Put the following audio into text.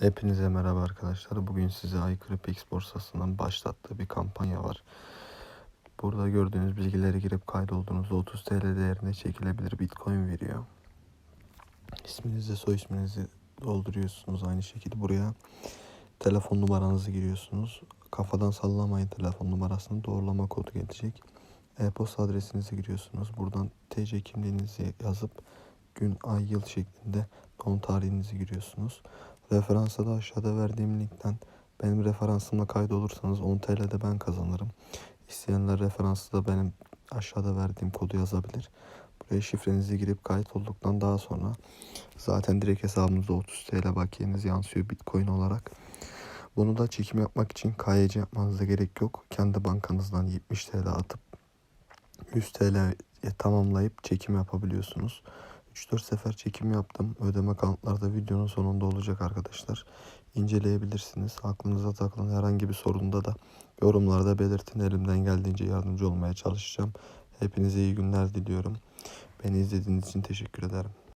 Hepinize merhaba arkadaşlar. Bugün size Aykırı Pix borsasının başlattığı bir kampanya var. Burada gördüğünüz bilgileri girip kaydolduğunuzda 30 TL değerinde çekilebilir Bitcoin veriyor. İsminizi, soy isminizi dolduruyorsunuz aynı şekilde buraya. Telefon numaranızı giriyorsunuz. Kafadan sallamayın telefon numarasını. Doğrulama kodu gelecek. E-posta adresinizi giriyorsunuz. Buradan TC kimliğinizi yazıp gün, ay, yıl şeklinde doğum tarihinizi giriyorsunuz. Referansa da aşağıda verdiğim linkten benim referansımla kaydolursanız 10 TL'de ben kazanırım. İsteyenler referansı da benim aşağıda verdiğim kodu yazabilir. Buraya şifrenizi girip kayıt olduktan daha sonra zaten direkt hesabınızda 30 TL bakiyeniz yansıyor Bitcoin olarak. Bunu da çekim yapmak için KYC yapmanıza gerek yok. Kendi bankanızdan 70 TL atıp 100 TL tamamlayıp çekim yapabiliyorsunuz. 3-4 sefer çekim yaptım. Ödeme kanıtları da videonun sonunda olacak arkadaşlar. İnceleyebilirsiniz. Aklınıza takılan herhangi bir sorunda da yorumlarda belirtin. Elimden geldiğince yardımcı olmaya çalışacağım. Hepinize iyi günler diliyorum. Beni izlediğiniz için teşekkür ederim.